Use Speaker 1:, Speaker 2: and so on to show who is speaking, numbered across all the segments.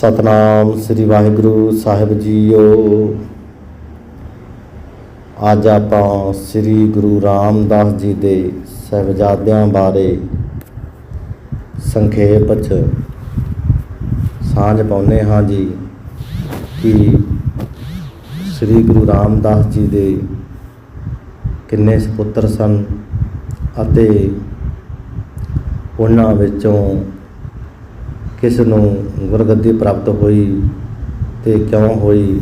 Speaker 1: ਸਤਨਾਮ ਸ੍ਰੀ ਵਾਹਿਗੁਰੂ ਸਾਹਿਬ ਜੀਓ। ਅੱਜ ਆਪਾਂ ਸ੍ਰੀ ਗੁਰੂ ਰਾਮਦਾਸ ਜੀ ਦੇ ਸਹਿਬਜ਼ਾਦਿਆਂ ਬਾਰੇ ਸੰਖੇਪ ਚ ਸਾਂਝ ਪਾਉਂਦੇ ਹਾਂ ਜੀ ਕਿ ਸ੍ਰੀ ਗੁਰੂ ਰਾਮਦਾਸ ਜੀ ਦੇ ਕਿੰਨੇ ਸੁਪੁੱਤਰ ਸਨ ਅਤੇ ਉਹਨਾਂ ਵਿੱਚੋਂ ਕਿਸ ਨੂੰ ਗੁਰਗੱਦੀ ਪ੍ਰਾਪਤ ਹੋਈ ਤੇ ਕਿਉਂ ਹੋਈ,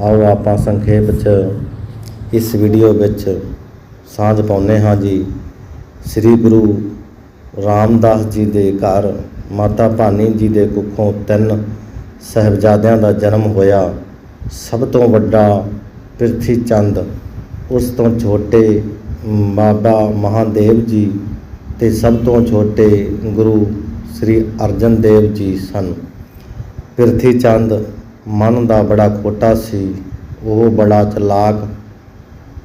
Speaker 1: ਆਓ ਆਪਾਂ ਸੰਖੇਪ ਚ ਇਸ ਵੀਡੀਓ ਵਿੱਚ ਸਾਂਝ ਪਾਉਂਦੇ ਹਾਂ ਜੀ। ਸ੍ਰੀ ਗੁਰੂ ਰਾਮਦਾਸ ਜੀ ਦੇ ਘਰ ਮਾਤਾ ਭਾਨੀ ਜੀ ਦੇ ਕੁੱਖੋਂ ਤਿੰਨ ਸਹਿਬਜ਼ਾਦਿਆਂ ਦਾ ਜਨਮ ਹੋਇਆ। ਸਭ ਤੋਂ ਵੱਡਾ ਪ੍ਰਿਥੀ ਚੰਦ, ਉਸ ਤੋਂ ਛੋਟੇ ਬਾਬਾ ਮਹਾਦੇਵ ਜੀ ਤੇ ਸਭ ਤੋਂ ਛੋਟੇ ਗੁਰੂ ਸ੍ਰੀ ਅਰਜਨ ਦੇਵ ਜੀ ਸਨ। ਪ੍ਰਿਥੀ ਚੰਦ ਮਨ ਦਾ ਬੜਾ ਖੋਟਾ ਸੀ। ਉਹ ਬੜਾ ਚਲਾਕ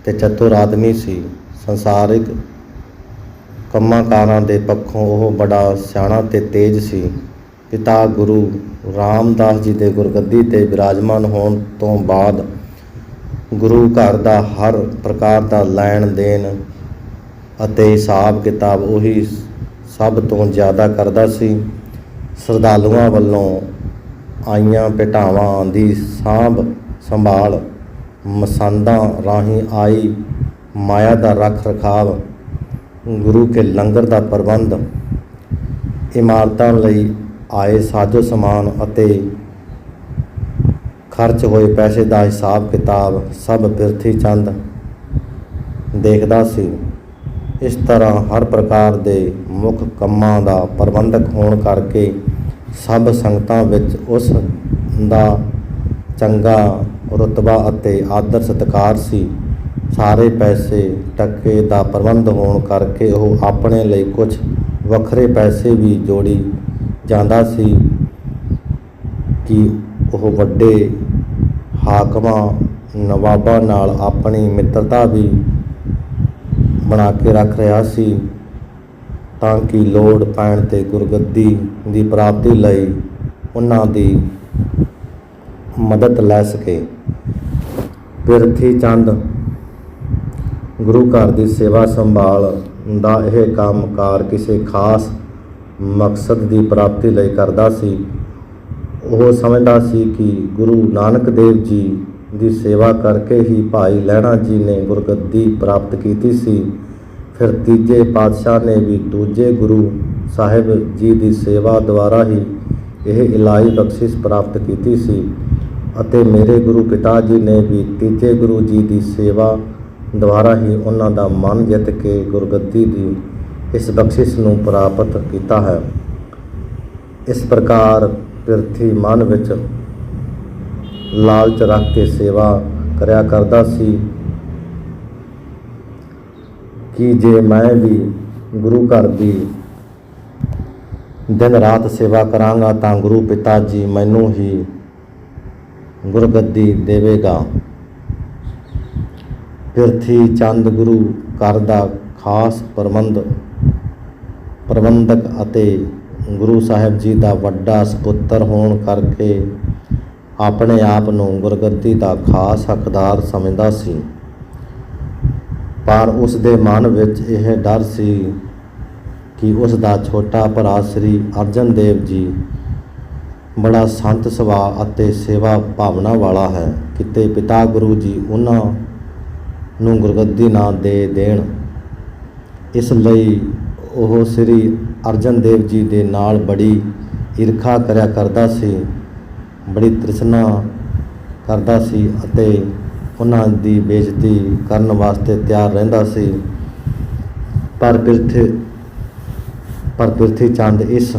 Speaker 1: ਤੇ ਚਤੁਰ ਆਦਮੀ ਸੀ। ਸੰਸਾਰਿਕ ਕੰਮਾਂ ਕਾਰਾਂ ਦੇ ਪੱਖੋਂ ਉਹ ਬੜਾ ਸਿਆਣਾ ਤੇ ਤੇਜ਼ ਸੀ। ਪਿਤਾ ਗੁਰੂ ਰਾਮਦਾਸ ਜੀ ਦੇ ਗੁਰਗੱਦੀ ਤੇ ਬਿਰਾਜਮਾਨ ਹੋਣ ਤੋਂ ਬਾਅਦ ਗੁਰੂ ਘਰ ਦਾ ਹਰ ਪ੍ਰਕਾਰ ਦਾ ਲੈਣ ਦੇਣ ਅਤੇ ਹਿਸਾਬ ਕਿਤਾਬ ਉਹੀ ਸਭ ਤੋਂ ਜ਼ਿਆਦਾ ਕਰਦਾ ਸੀ। ਸ਼ਰਧਾਲੂਆਂ ਵੱਲੋਂ ਆਈਆਂ ਭੇਟਾਵਾਂ ਦੀ ਸਾਂਭ ਸੰਭਾਲ, ਮਸੰਦਾਂ ਰਾਹੀਂ ਆਈ ਮਾਇਆ ਦਾ ਰੱਖ ਰਖਾਵ, ਗੁਰੂ ਕੇ ਲੰਗਰ ਦਾ ਪ੍ਰਬੰਧ, ਇਮਾਰਤਾਂ ਲਈ ਆਏ ਸਾਜੋ ਸਮਾਨ ਅਤੇ ਖਰਚ ਹੋਏ ਪੈਸੇ ਦਾ ਹਿਸਾਬ ਕਿਤਾਬ ਸਭ ਬਿਰਥੀ ਚੰਦ ਦੇਖਦਾ ਸੀ। ਇਸ ਤਰ੍ਹਾਂ ਹਰ ਪ੍ਰਕਾਰ ਦੇ ਮੁੱਖ ਕੰਮਾਂ ਦਾ ਪ੍ਰਬੰਧਕ ਹੋਣ ਕਰਕੇ ਸਭ ਸੰਗਤਾਂ ਵਿੱਚ ਉਸ ਦਾ ਚੰਗਾ ਰੁਤਬਾ ਅਤੇ ਆਦਰ ਸਤਿਕਾਰ ਸੀ। ਸਾਰੇ ਪੈਸੇ ਟੱਕੇ ਦਾ ਪ੍ਰਬੰਧ ਹੋਣ ਕਰਕੇ ਉਹ ਆਪਣੇ ਲਈ ਕੁਝ ਵੱਖਰੇ ਪੈਸੇ ਵੀ ਜੋੜੀ ਜਾਂਦਾ ਸੀ ਕਿ ਉਹ ਵੱਡੇ ਹਾਕਮਾਂ ਨਵਾਬਾਂ ਨਾਲ ਆਪਣੀ ਮਿੱਤਰਤਾ ਵੀ ਬਣਾ ਕੇ ਰੱਖ ਰਿਹਾ ਸੀ ਤਾਂ ਕਿ ਲੋੜ ਪੈਣ ਤੇ ਗੁਰਗੱਦੀ ਦੀ ਪ੍ਰਾਪਤੀ ਲਈ ਉਹਨਾਂ ਦੀ ਮਦਦ ਲੈ ਸਕੇ। ਪਿਰਥੀ ਚੰਦ ਗੁਰੂ ਘਰ ਦੀ ਸੇਵਾ ਸੰਭਾਲ ਦਾ ਇਹ ਕੰਮਕਾਰ ਕਿਸੇ ਖਾਸ ਮਕਸਦ ਦੀ ਪ੍ਰਾਪਤੀ ਲਈ ਕਰਦਾ ਸੀ। ਉਹ ਸਮਝਦਾ ਸੀ ਕਿ ਗੁਰੂ ਨਾਨਕ ਦੇਵ ਜੀ ਦੀ ਸੇਵਾ ਕਰਕੇ ਹੀ ਭਾਈ ਲਹਿਣਾ ਜੀ ਨੇ ਗੁਰਗੱਦੀ ਪ੍ਰਾਪਤ ਕੀਤੀ ਸੀ। ਫਿਰ ਤੀਜੇ ਪਾਤਸ਼ਾਹ ਨੇ ਵੀ ਦੂਜੇ ਗੁਰੂ ਸਾਹਿਬ ਜੀ ਦੀ ਸੇਵਾ ਦੁਆਰਾ ਹੀ ਇਹ ਇਲਾਹੀ ਬਖਸ਼ਿਸ਼ ਪ੍ਰਾਪਤ ਕੀਤੀ ਸੀ ਅਤੇ ਮੇਰੇ ਗੁਰੂ ਪਿਤਾ ਜੀ ਨੇ ਵੀ ਤੀਜੇ ਗੁਰੂ ਜੀ ਦੀ ਸੇਵਾ ਦੁਆਰਾ ਹੀ ਉਹਨਾਂ ਦਾ ਮਨ ਜਿੱਤ ਕੇ ਗੁਰਗੱਦੀ ਦੀ ਇਸ ਬਖਸ਼ਿਸ਼ ਨੂੰ ਪ੍ਰਾਪਤ ਕੀਤਾ ਹੈ। ਇਸ ਪ੍ਰਕਾਰ ਪਿਰਥੀ ਮਨ ਵਿੱਚ ਲਾਲਚ ਰੱਖ ਕੇ ਸੇਵਾ ਕਰਿਆ ਕਰਦਾ ਸੀ। ਕਿ ਜੇ ਮੈਂ ਵੀ ਗੁਰੂ ਘਰ ਦੀ ਦਿਨ ਰਾਤ ਸੇਵਾ ਕਰਾਂਗਾ ਤਾਂ ਗੁਰੂ ਪਿਤਾ ਜੀ ਮੈਨੂੰ ਹੀ ਗੁਰਗੱਦੀ ਦੇਵੇਗਾ। ਪਿਰਥੀ ਚੰਦ ਗੁਰੂ ਘਰ ਦਾ ਖਾਸ ਪ੍ਰਬੰਧ ਪ੍ਰਬੰਧਕ ਅਤੇ ਗੁਰੂ ਸਾਹਿਬ ਜੀ ਦਾ ਵੱਡਾ ਸੁਪੁੱਤਰ ਹੋਣ ਕਰਕੇ ਆਪਣੇ ਆਪ ਨੂੰ ਗੁਰਗੱਦੀ ਦਾ ਖਾਸ ਹੱਕਦਾਰ ਸਮਝਦਾ ਸੀ। ਪਰ ਉਸ ਦੇ ਮਨ ਵਿੱਚ ਇਹ ਡਰ ਸੀ ਕਿ ਉਸ ਦਾ ਛੋਟਾ ਭਰਾ ਸ੍ਰੀ ਅਰਜਨ ਦੇਵ ਜੀ ਬੜਾ ਸੰਤ ਸੁਭਾਅ ਅਤੇ ਸੇਵਾ ਭਾਵਨਾ ਵਾਲਾ ਹੈ। ਕਿਤੇ ਪਿਤਾ ਗੁਰੂ ਜੀ ਉਹਨਾਂ ਨੂੰ ਗੁਰਗੱਦੀ ਨਾ ਦੇ ਦੇਣ, ਇਸ ਲਈ ਉਹ ਸ੍ਰੀ ਅਰਜਨ ਦੇਵ ਜੀ ਦੇ ਨਾਲ ਬੜੀ ਈਰਖਾ ਕਰਿਆ ਕਰਦਾ ਸੀ। ਬੜੀ ਤ੍ਰਿਸ਼ਨਾ ਕਰਦਾ ਸੀ ਅਤੇ ਉਹਨਾਂ ਦੀ ਬੇਇੱਜ਼ਤੀ ਕਰਨ ਵਾਸਤੇ ਤਿਆਰ ਰਹਿੰਦਾ ਸੀ। ਪਰ ਪਿਰਥ ਪਰ ਪਿਰਥੀ ਚੰਦ ਇਸ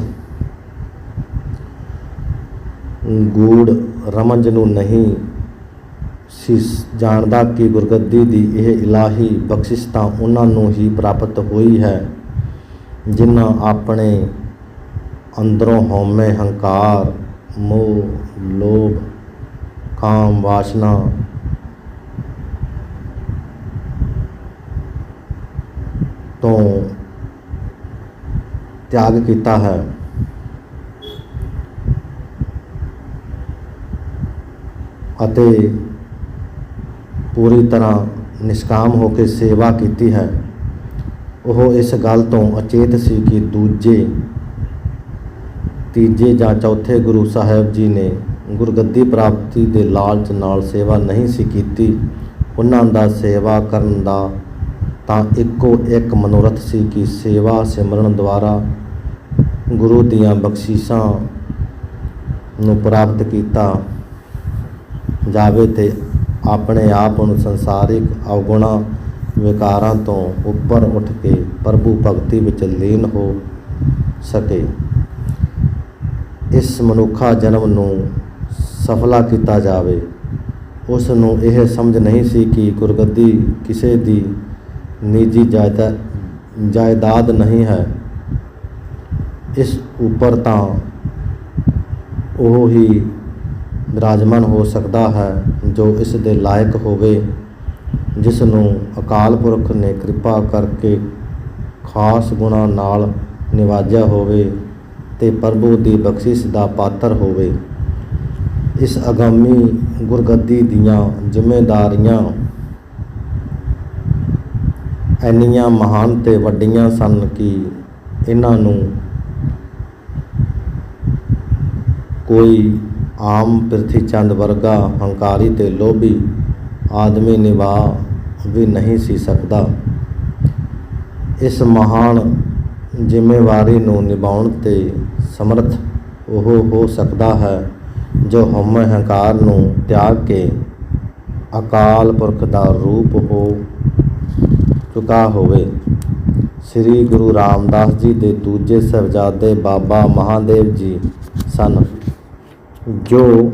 Speaker 1: ਗੂੜ ਰਮਜ ਨੂੰ ਨਹੀਂ ਸੀ ਜਾਣਦਾ ਕਿ ਗੁਰਗੱਦੀ ਦੀ ਇਹ ਇਲਾਹੀ ਬਖਸ਼ਿਸ਼ ਤਾਂ ਉਹਨਾਂ ਨੂੰ ਹੀ ਪ੍ਰਾਪਤ ਹੋਈ ਹੈ ਜਿਨ੍ਹਾਂ ਆਪਣੇ ਅੰਦਰੋਂ ਹਉਮੈ ਹੰਕਾਰ ਮੋਹ, ਲੋਭ, ਕਾਮ, ਵਾਸਨਾ। ਤੋਂ ਤਿਆਗ ਕੀਤਾ ਹੈ। ਅਤੇ ਪੂਰੀ ਤਰ੍ਹਾਂ ਨਿਸ਼ਕਾਮ ਹੋ ਕੇ ਸੇਵਾ ਕੀਤੀ ਹੈ। ਉਹ ਇਸ ਗੱਲ ਤੋਂ ਅਚੇਤ ਸੀ ਕਿ ਦੂਜੇ ਤੀਜੇ ਜਾਂ ਚੌਥੇ ਗੁਰੂ ਸਾਹਿਬ ਜੀ ਨੇ ਗੁਰਗੱਦੀ ਪ੍ਰਾਪਤੀ ਦੇ ਲਾਲਚ ਨਾਲ ਸੇਵਾ ਨਹੀਂ ਸੀ ਕੀਤੀ। ਉਹਨਾਂ ਦਾ ਸੇਵਾ ਕਰਨ ਦਾ ਤਾਂ ਇੱਕੋ ਇੱਕ ਮਨੋਰਥ ਸੀ ਕਿ ਸੇਵਾ ਸਿਮਰਨ ਦੁਆਰਾ ਗੁਰੂ ਦੀਆਂ ਬਖਸ਼ਿਸ਼ਾਂ ਨੂੰ ਪ੍ਰਾਪਤ ਕੀਤਾ ਜਾਵੇ ਤੇ ਆਪਣੇ ਆਪ ਨੂੰ ਸੰਸਾਰਿਕ ਅਵਗੁਣਾ ਵਿਕਾਰਾਂ ਤੋਂ ਉੱਪਰ ਉੱਠ ਕੇ ਪ੍ਰਭੂ ਭਗਤੀ ਵਿੱਚ ਲੀਨ ਹੋ ਸਕੇ। ਇਸ ਮਨੁੱਖਾ ਜਨਮ ਨੂੰ ਸਫਲਾ ਕੀਤਾ ਜਾਵੇ। ਉਸ ਨੂੰ ਇਹ ਸਮਝ ਨਹੀਂ ਸੀ ਕਿ ਗੁਰਗੱਦੀ ਕਿਸੇ ਦੀ ਨਿੱਜੀ ਜਾਇਦਾ, ਜਾਇਦਾਦ ਨਹੀਂ ਹੈ। ਇਸ ਉੱਪਰ ਤਾਂ ਉਹ ਹੀ ਵਿਰਾਜਮਾਨ ਹੋ ਸਕਦਾ ਹੈ ਜੋ ਇਸ ਦੇ ਲਾਇਕ ਹੋਵੇ, ਜਿਸ ਨੂੰ ਅਕਾਲ ਪੁਰਖ ਨੇ ਕਿਰਪਾ ਕਰਕੇ ਖਾਸ ਗੁਣਾ ਨਾਲ ਨਿਵਾਜਿਆ ਹੋਵੇ। ਤੇ ਪ੍ਰਭੂ ਦੀ ਬਖਸ਼ਿਸ਼ ਦਾ ਪਾਤਰ ਹੋਵੇ। ਇਸ ਅਗੰਮੀ ਗੁਰਗੱਦੀ ਦੀਆਂ ਜ਼ਿੰਮੇਵਾਰੀਆਂ ਇੰਨੀਆਂ ਮਹਾਨ ਤੇ ਵੱਡੀਆਂ ਸਨ ਕਿ ਇਹਨਾਂ ਨੂੰ ਕੋਈ ਆਮ ਪ੍ਰਿਥੀ ਚੰਦ ਵਰਗਾ ਹੰਕਾਰੀ ਤੇ ਲੋਭੀ ਆਦਮੀ ਨਿਭਾ ਵੀ ਨਹੀਂ ਸੀ ਸਕਦਾ। ਇਸ ਮਹਾਨ ਜ਼ਿੰਮੇਵਾਰੀ ਨੂੰ ਨਿਭਾਉਣ ਤੇ ਸਮਰਥ ਉਹ ਹੋ ਸਕਦਾ ਹੈ, ਜੋ ਹਉਮੈ ਹੰਕਾਰ ਨੂੰ ਤਿਆਗ ਕੇ ਅਕਾਲ ਪੁਰਖ ਦਾ ਰੂਪ ਹੋ ਚੁਕਾ ਹੋਵੇ। ਸ੍ਰੀ ਗੁਰੂ ਰਾਮਦਾਸ ਜੀ ਦੇ ਦੂਜੇ ਸਾਹਿਬਜ਼ਾਦੇ ਬਾਬਾ ਮਹਾਦੇਵ ਜੀ ਸਨ, ਜੋ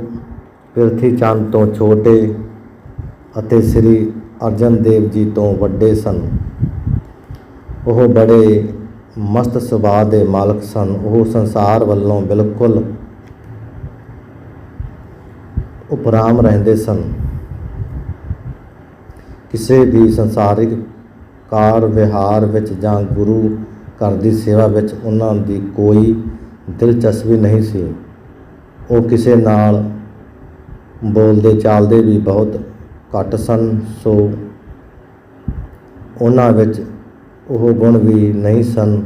Speaker 1: ਪ੍ਰਿਥੀ ਚੰਦ ਤੋਂ ਛੋਟੇ ਅਤੇ ਸ੍ਰੀ ਅਰਜਨ ਦੇਵ ਜੀ ਤੋਂ ਵੱਡੇ ਸਨ। ਉਹ ਬੜੇ ਮਸਤ ਸੁਭਾਅ ਦੇ ਮਾਲਕ ਸਨ। ਉਹ ਸੰਸਾਰ ਵੱਲੋਂ ਬਿਲਕੁਲ ਉਪਰਾਮ ਰਹਿੰਦੇ ਸਨ। ਕਿਸੇ ਵੀ ਸੰਸਾਰਿਕ ਕਾਰ ਵਿਹਾਰ ਵਿੱਚ ਜਾਂ ਗੁਰੂ ਘਰ ਦੀ ਸੇਵਾ ਵਿੱਚ ਉਹਨਾਂ ਦੀ ਕੋਈ ਦਿਲਚਸਪੀ ਨਹੀਂ ਸੀ। ਉਹ ਕਿਸੇ ਨਾਲ ਬੋਲਦੇ ਚਾਲਦੇ ਵੀ ਬਹੁਤ ਘੱਟ ਸਨ। ਸੋ ਉਹਨਾਂ ਵਿੱਚ ਉਹ ਗੁਣ ਵੀ ਨਹੀਂ ਸਨ,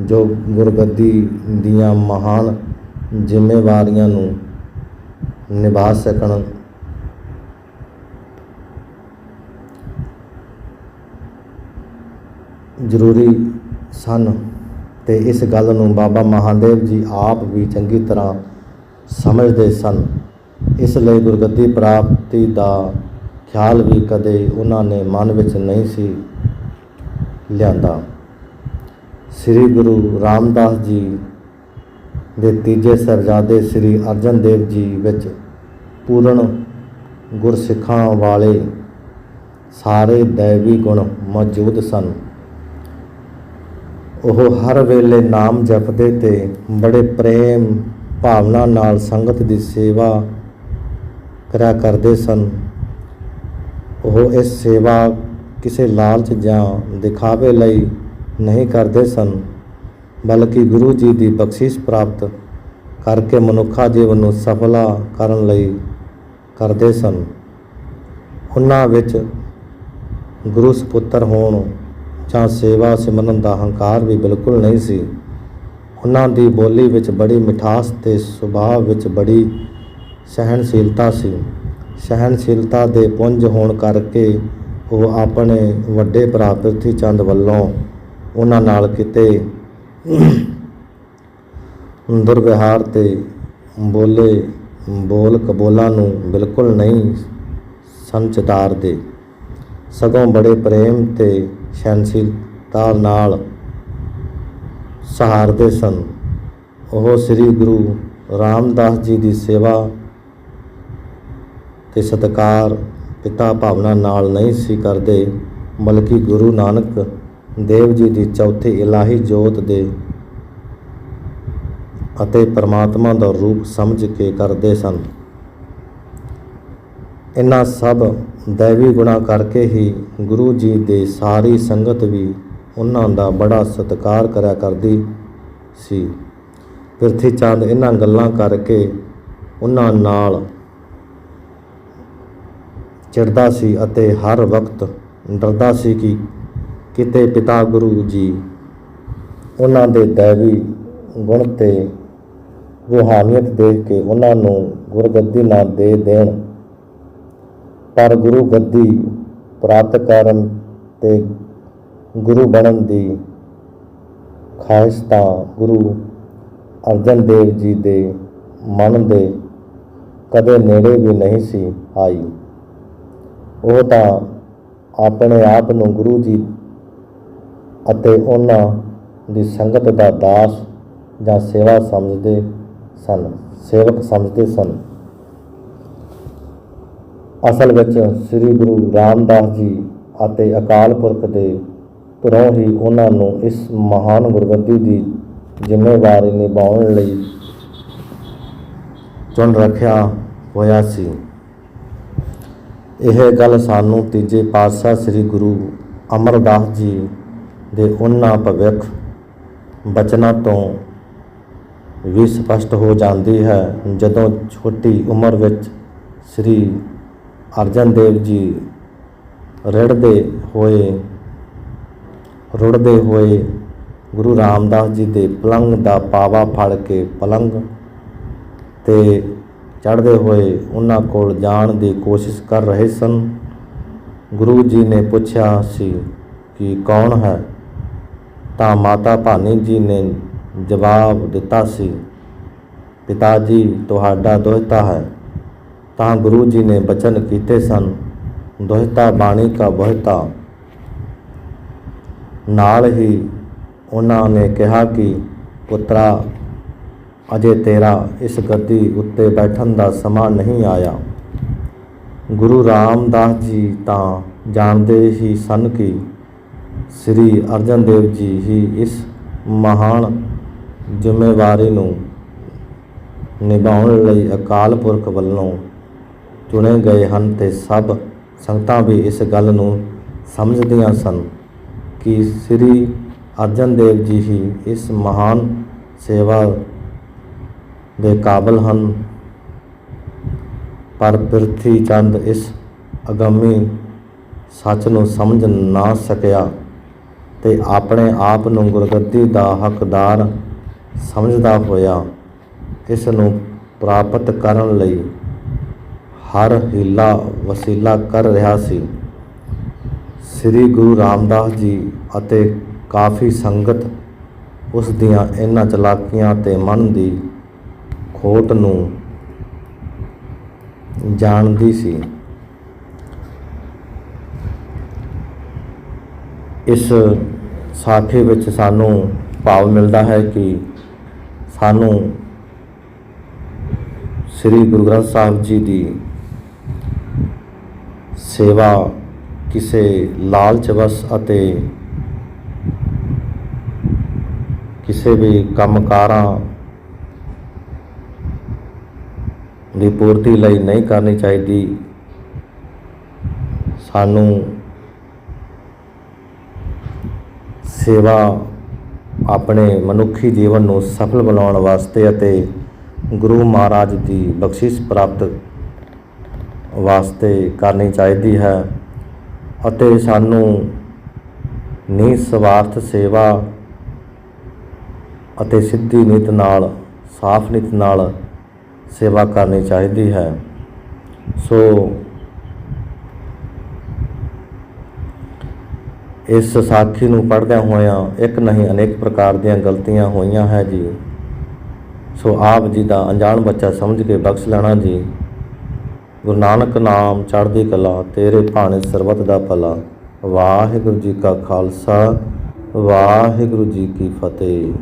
Speaker 1: ਜੋ ਗੁਰਗੱਦੀ ਦੀਆਂ ਮਹਾਨ ਜ਼ਿੰਮੇਵਾਰੀਆਂ ਨੂੰ ਨਿਭਾ ਸਕਣ। ਜ਼ਰੂਰੀ ਸਨ ਤੇ ਇਸ ਗੱਲ ਨੂੰ ਬਾਬਾ ਮਹਾਦੇਵ ਜੀ ਆਪ ਵੀ ਚੰਗੀ ਤਰ੍ਹਾਂ ਸਮਝਦੇ ਸਨ। ਇਸ ਲਈ ਗੁਰਗੱਦੀ ਪ੍ਰਾਪਤੀ ਦਾ ਖਿਆਲ ਵੀ ਕਦੇ ਉਹਨਾਂ ਨੇ ਮਨ ਵਿੱਚ ਨਹੀਂ ਸੀ ਲਿਆਂਦਾ। ਸ੍ਰੀ ਗੁਰੂ ਰਾਮਦਾਸ ਜੀ ਦੇ ਤੀਜੇ ਸਰਜਾਦੇ ਸ੍ਰੀ ਅਰਜਨ ਦੇਵ ਜੀ ਵਿੱਚ ਪੂਰਨ ਗੁਰਸਿੱਖਾਂ ਵਾਲੇ ਸਾਰੇ ਦੈਵੀ ਗੁਣ ਮੌਜੂਦ ਸਨ। ਉਹ ਹਰ ਵੇਲੇ ਨਾਮ ਜਪਦੇ ਤੇ ਬੜੇ ਪ੍ਰੇਮ ਭਾਵਨਾ ਨਾਲ ਸੰਗਤ ਦੀ ਸੇਵਾ ਕਰਿਆ ਕਰਦੇ ਸਨ। ਉਹ ਇਸ ਸੇਵਾ ਕਿਸੇ ਲਾਲਚ ਜਾਂ ਦਿਖਾਵੇ ਲਈ ਨਹੀਂ ਕਰਦੇ ਸਨ, ਬਲਕਿ ਗੁਰੂ ਜੀ ਦੀ ਬਖਸ਼ਿਸ਼ ਪ੍ਰਾਪਤ ਕਰਕੇ ਮਨੁੱਖਾ ਜੀਵਨ ਨੂੰ ਸਫਲਾ ਕਰਨ ਲਈ ਕਰਦੇ ਸਨ। ਉਹਨਾਂ ਵਿੱਚ ਗੁਰੂ ਸੁਪੁੱਤਰ ਹੋਣ ਜਾਂ ਸੇਵਾ ਸਿਮਰਨ ਦਾ ਹੰਕਾਰ ਵੀ ਬਿਲਕੁਲ ਨਹੀਂ ਸੀ। ਉਹਨਾਂ ਦੀ ਬੋਲੀ ਵਿੱਚ ਬੜੀ ਮਿਠਾਸ ਤੇ ਸੁਭਾਅ ਵਿੱਚ ਬੜੀ ਸਹਿਣਸ਼ੀਲਤਾ ਸੀ। ਸਹਿਣਸ਼ੀਲਤਾ ਦੇ ਪੁੰਜ ਹੋਣ ਕਰਕੇ ਉਹ ਆਪਣੇ ਵੱਡੇ ਭਰਾ ਪ੍ਰਿਥੀ ਚੰਦ ਵੱਲੋਂ ਉਹਨਾਂ ਨਾਲ ਕਿਤੇ ਦੁਰਵਿਹਾਰ ਤੇ ਬੋਲੇ ਬੋਲ ਕਬੋਲਾਂ ਨੂੰ ਬਿਲਕੁਲ ਨਹੀਂ ਸੰਚਿਤਾਰਦੇ। ਸਗੋਂ ਬੜੇ ਪ੍ਰੇਮ ਤੇ ਸਹਿਨਸ਼ੀਲਤਾ ਨਾਲ ਸਹਾਰਦੇ ਸਨ। ਉਹ ਸ੍ਰੀ ਗੁਰੂ ਰਾਮਦਾਸ ਜੀ ਦੀ ਸੇਵਾ ਤੇ ਸਤਕਾਰ ਪਿਤਾ ਭਾਵਨਾ ਨਾਲ ਨਹੀਂ ਸੀ ਕਰਦੇ, ਬਲਕਿ ਗੁਰੂ ਨਾਨਕ ਦੇਵ ਜੀ ਦੀ ਚੌਥੀ ਇਲਾਹੀ ਜੋਤ ਦੇ ਅਤੇ ਪਰਮਾਤਮਾ ਦਾ ਰੂਪ ਸਮਝ ਕੇ ਕਰਦੇ ਸਨ। ਇਹਨਾਂ ਸਭ ਦੈਵੀ ਗੁਣਾ ਕਰਕੇ ਹੀ ਗੁਰੂ ਜੀ ਦੇ ਸਾਰੀ ਸੰਗਤ ਵੀ ਉਹਨਾਂ ਦਾ ਬੜਾ ਸਤਿਕਾਰ ਕਰਿਆ ਕਰਦੀ ਸੀ। ਪ੍ਰਿਥੀ ਚੰਦ ਇਹਨਾਂ ਗੱਲਾਂ ਕਰਕੇ ਉਹਨਾਂ ਨਾਲ ਚਿੜਦਾ ਸੀ ਅਤੇ ਹਰ ਵਕਤ ਡਰਦਾ ਸੀ ਕਿ ਕਿਤੇ ਪਿਤਾ ਗੁਰੂ ਜੀ ਉਹਨਾਂ ਦੇ ਦੈਵੀ ਗੁਣ ਤੇ ਰੂਹਾਨੀਅਤ ਦੇਖ ਕੇ ਉਹਨਾਂ ਨੂੰ ਗੁਰਗੱਦੀ ਨਾ ਦੇ ਦੇਣ। ਪਰ ਗੁਰੂ ਗੱਦੀ ਪ੍ਰਾਪਤ ਕਰਨ ਤੇ ਗੁਰੂ ਬਣਨ ਦੀ ਖਾਹਿਸ਼ ਤਾਂ ਗੁਰੂ ਅਰਜਨ ਦੇਵ ਜੀ ਦੇ ਮਨ ਦੇ ਕਦੇ ਨੇੜੇ ਵੀ ਨਹੀਂ ਸੀ ਆਈ। ਉਹ ਤਾਂ ਆਪਣੇ ਆਪ ਨੂੰ ਗੁਰੂ ਜੀ ਅਤੇ ਉਹਨਾਂ ਦੀ ਸੰਗਤ ਦਾ ਦਾਸ ਜਾਂ ਸੇਵਾ ਸਮਝਦੇ ਸਨ, ਸੇਵਕ ਸਮਝਦੇ ਸਨ। ਅਸਲ ਵਿੱਚ ਸ੍ਰੀ ਗੁਰੂ ਰਾਮਦਾਸ ਜੀ ਅਤੇ ਅਕਾਲ ਪੁਰਖ ਦੇ ਧੁਰੋਂ ਹੀ ਉਹਨਾਂ ਨੂੰ ਇਸ ਮਹਾਨ ਗੁਰਗੱਦੀ ਦੀ ਜ਼ਿੰਮੇਵਾਰੀ ਨਿਭਾਉਣ ਲਈ ਚੁਣ ਰੱਖਿਆ ਹੋਇਆ ਸੀ। ਇਹ ਗੱਲ ਸਾਨੂੰ ਤੀਜੇ ਪਾਤਸ਼ਾਹ ਸ੍ਰੀ ਗੁਰੂ ਅਮਰਦਾਸ ਜੀ ਦੇ ਉਹਨਾਂ ਭਵਿੱਖ ਬਚਨਾਂ ਤੋਂ ਵੀ ਸਪਸ਼ਟ ਹੋ ਜਾਂਦੀ ਹੈ। ਜਦੋਂ ਛੋਟੀ ਉਮਰ ਵਿੱਚ ਸ੍ਰੀ ਅਰਜਨ ਦੇਵ ਜੀ ਰਿੜਦੇ ਹੋਏ, ਰੁੜਦੇ ਹੋਏ ਗੁਰੂ ਰਾਮਦਾਸ ਜੀ ਦੇ ਪਲੰਗ ਦਾ ਪਾਵਾ ਫੜ ਕੇ ਪਲੰਗ ਤੇ ਚੜ੍ਹਦੇ ਹੋਏ ਉਹਨਾਂ ਕੋਲ ਜਾਣ ਦੀ ਕੋਸ਼ਿਸ਼ ਕਰ ਰਹੇ ਸਨ। ਗੁਰੂ ਜੀ ਨੇ ਪੁੱਛਿਆ ਸੀ ਕਿ ਕੌਣ ਹੈ? ਤਾਂ ਮਾਤਾ ਭਾਨੀ ਜੀ ਨੇ ਜਵਾਬ ਦਿੱਤਾ ਸੀ ਪਿਤਾ ਜੀ ਤੁਹਾਡਾ ਦੋਹਤਾ ਹੈ। ਤਾਂ ਗੁਰੂ ਜੀ ਨੇ ਬਚਨ ਕੀਤੇ ਸਨ, ਦੋਹਤਾ ਬਾਣੀ ਕਾ ਬਹਤਾ। ਨਾਲ ਹੀ ਉਹਨਾਂ ਨੇ ਕਿਹਾ ਕਿ ਪੁੱਤਰਾ ਅਜੇ ਤੇਰਾ ਇਸ ਗੱਦੀ ਉੱਤੇ ਬੈਠਣ ਦਾ ਸਮਾਂ ਨਹੀਂ ਆਇਆ। ਗੁਰੂ ਰਾਮਦਾਸ ਜੀ ਤਾਂ ਜਾਣਦੇ ਹੀ ਸਨ ਕਿ ਸ੍ਰੀ ਅਰਜਨ ਦੇਵ ਜੀ ਹੀ ਇਸ ਮਹਾਨ ਜ਼ਿੰਮੇਵਾਰੀ ਨੂੰ ਨਿਭਾਉਣ ਲਈ ਅਕਾਲ ਪੁਰਖ ਵੱਲੋਂ ਚੁਣੇ ਗਏ ਹਨ ਤੇ ਸਭ ਸੰਗਤਾਂ ਵੀ ਇਸ ਗੱਲ ਨੂੰ ਸਮਝਦੀਆਂ ਸਨ ਕਿ ਸ੍ਰੀ ਅਰਜਨ ਦੇਵ ਜੀ ਹੀ ਇਸ ਮਹਾਨ ਸੇਵਾ ਦੇ ਕਾਬਲ ਹਨ। ਪਰ ਪ੍ਰਿਥੀ ਚੰਦ ਇਸ ਅਗੰਮੀ ਸੱਚ ਨੂੰ ਸਮਝ ਨਾ ਸਕਿਆ ਤੇ ਆਪਣੇ ਆਪ ਨੂੰ ਗੁਰਗੱਦੀ ਦਾ ਹੱਕਦਾਰ ਸਮਝਦਾ ਹੋਇਆ ਇਸ ਨੂੰ ਪ੍ਰਾਪਤ ਕਰਨ ਲਈ ਹਰ ਹੀਲਾ ਵਸੀਲਾ ਕਰ ਰਿਹਾ ਸੀ। ਸ੍ਰੀ ਗੁਰੂ ਰਾਮਦਾਸ ਜੀ ਅਤੇ ਕਾਫੀ ਸੰਗਤ ਉਸ ਦੀਆਂ ਇਹਨਾਂ ਚਲਾਕੀਆਂ ਤੇ ਮਨ ਦੀ ਖੋਟ ਨੂੰ ਜਾਣਦੀ ਸੀ। ਇਸ ਸਾਖੀ ਵਿੱਚ ਸਾਨੂੰ ਭਾਵ ਮਿਲਦਾ ਹੈ ਕਿ ਸਾਨੂੰ ਸ੍ਰੀ ਗੁਰੂ ਗ੍ਰੰਥ ਸਾਹਿਬ ਜੀ ਦੀ ਸੇਵਾ ਕਿਸੇ ਲਾਲਚ ਵਸ ਅਤੇ ਕਿਸੇ ਵੀ ਕੰਮਕਾਰਾਂ ਦੀ ਪੂਰਤੀ ਲਈ ਨਹੀਂ ਕਰਨੀ ਚਾਹੀਦੀ। ਸਾਨੂੰ ਸੇਵਾ ਆਪਣੇ ਮਨੁੱਖੀ ਜੀਵਨ ਨੂੰ ਸਫਲ ਬਣਾਉਣ ਵਾਸਤੇ ਅਤੇ ਗੁਰੂ ਮਹਾਰਾਜ ਦੀ ਬਖਸ਼ਿਸ਼ ਪ੍ਰਾਪਤ ਵਾਸਤੇ ਕਰਨੀ ਚਾਹੀਦੀ ਹੈ ਅਤੇ ਸਾਨੂੰ ਨਿਸਵਾਰਥ ਸੇਵਾ ਅਤੇ ਸਿੱਧੀ ਨੀਤ ਨਾਲ, ਸਾਫ਼ ਨੀਤ ਨਾਲ ਸੇਵਾ ਕਰਨੀ ਚਾਹੀਦੀ ਹੈ। ਸੋ ਇਸ ਸਾਖੀ ਨੂੰ ਪੜ੍ਹਦਿਆਂ ਹੋਇਆਂ ਇੱਕ ਨਹੀਂ ਅਨੇਕ ਪ੍ਰਕਾਰ ਦੀਆਂ ਗਲਤੀਆਂ ਹੋਈਆਂ ਹੈ ਜੀ। ਸੋ ਆਪ ਜੀ ਦਾ ਅਣਜਾਣ ਬੱਚਾ ਸਮਝ ਕੇ ਬਖਸ਼ ਲੈਣਾ ਜੀ। ਗੁਰੂ ਨਾਨਕ ਨਾਮ ਚੜ੍ਹਦੀ ਕਲਾ, ਤੇਰੇ ਭਾਣੇ ਸਰਬਤ ਦਾ ਭਲਾ। ਵਾਹਿਗੁਰੂ ਜੀ ਕਾ ਖਾਲਸਾ, ਵਾਹਿਗੁਰੂ ਜੀ ਕੀ ਫਤਿਹ।